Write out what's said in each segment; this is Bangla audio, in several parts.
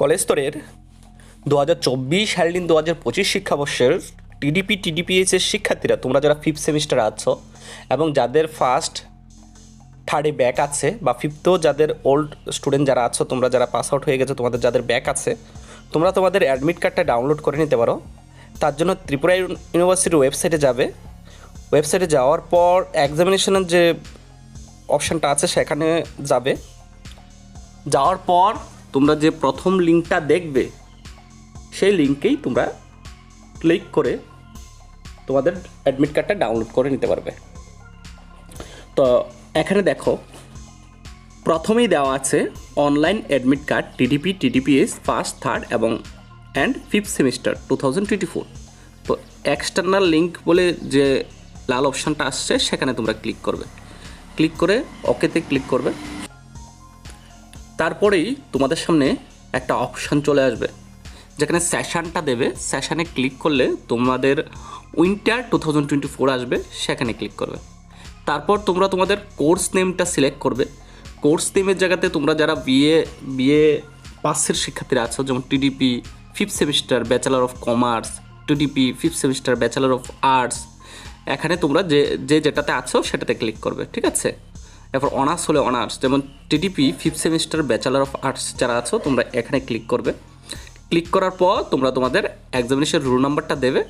কলেজ স্তরের দু হাজার চব্বিশ হ্যান্ডিন দু হাজার পঁচিশ শিক্ষাবর্ষের টিডিপি টিডিপিএস এর শিক্ষার্থীরা, তোমরা যারা ফিফথ সেমিস্টার আছো এবং যাদের ফার্স্ট থার্ডে ব্যাক আছে বা ফিফথেও যাদের ওল্ড স্টুডেন্ট যারা আছো, তোমরা যারা পাস আউট হয়ে গেছো, তোমাদের যাদের ব্যাক আছে, তোমরা তোমাদের অ্যাডমিট কার্ডটা ডাউনলোড করে নিতে পারো। তার জন্য ত্রিপুরা ইউনিভার্সিটির ওয়েবসাইটে যাবে। ওয়েবসাইটে যাওয়ার পর এক্সামিনেশনের যে অপশানটা আছে, সেখানে যাবে। যাওয়ার পর তোমরা যে প্রথম লিঙ্কটা দেখবে, সেই লিঙ্কেই তোমরা ক্লিক করে তোমাদের অ্যাডমিট কার্ডটা ডাউনলোড করে নিতে পারবে। তো এখানে দেখো, প্রথমেই দেওয়া আছে online admit card, TDP, TDPS, first, third এবং and fifth semester two thousand twenty four. তো এক্সটার্নাল লিঙ্ক বলে যে লাল অপশানটা আসছে, সেখানে তোমরা ক্লিক করবে। ক্লিক করে ওকেতে ক্লিক করবে। তারপরেই তোমাদের সামনে একটা অপশান চলে আসবে, যেখানে সেশনটা দেবে। সেশনে ক্লিক করলে তোমাদের winter two thousand twenty four আসবে, সেখানে ক্লিক করবে। তারপর তোমরা তোমাদের কোর্স নেমটা সিলেক্ট করবে। কোর্স নেমের জায়গাতে তোমরা যারা বিএ বিএ পাসের শিক্ষার্থীরা আছো, যেমন TDP fifth semester bachelor of commerce TDP fifth semester bachelor of arts এখানে তোমরা যে যে যেটাতে আছো সেটাতে ক্লিক করবে, ঠিক আছে? এরপর অনার্স হলে অনার্স, যেমন TDP fifth semester bachelor of arts যারা আছো, তোমরা এখানে ক্লিক করবে। ক্লিক করার পর তোমরা তোমাদের এক্সামিনেশন রুল নাম্বারটা দেবে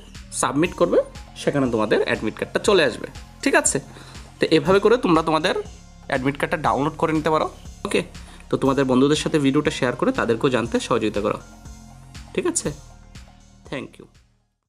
সাবমিট করবে, সেখানে তোমাদের অ্যাডমিট কার্ডটা চলে আসবে। ঠিক আছে? তো এভাবে করে তোমরা তোমাদের অ্যাডমিট কার্ডটা ডাউনলোড করে নিতে পারো। ওকে? তো তোমাদের বন্ধুদের সাথে ভিডিওটা শেয়ার করে তাদেরকেও জানতে সহযোগিতা করো। ঠিক আছে? Thank you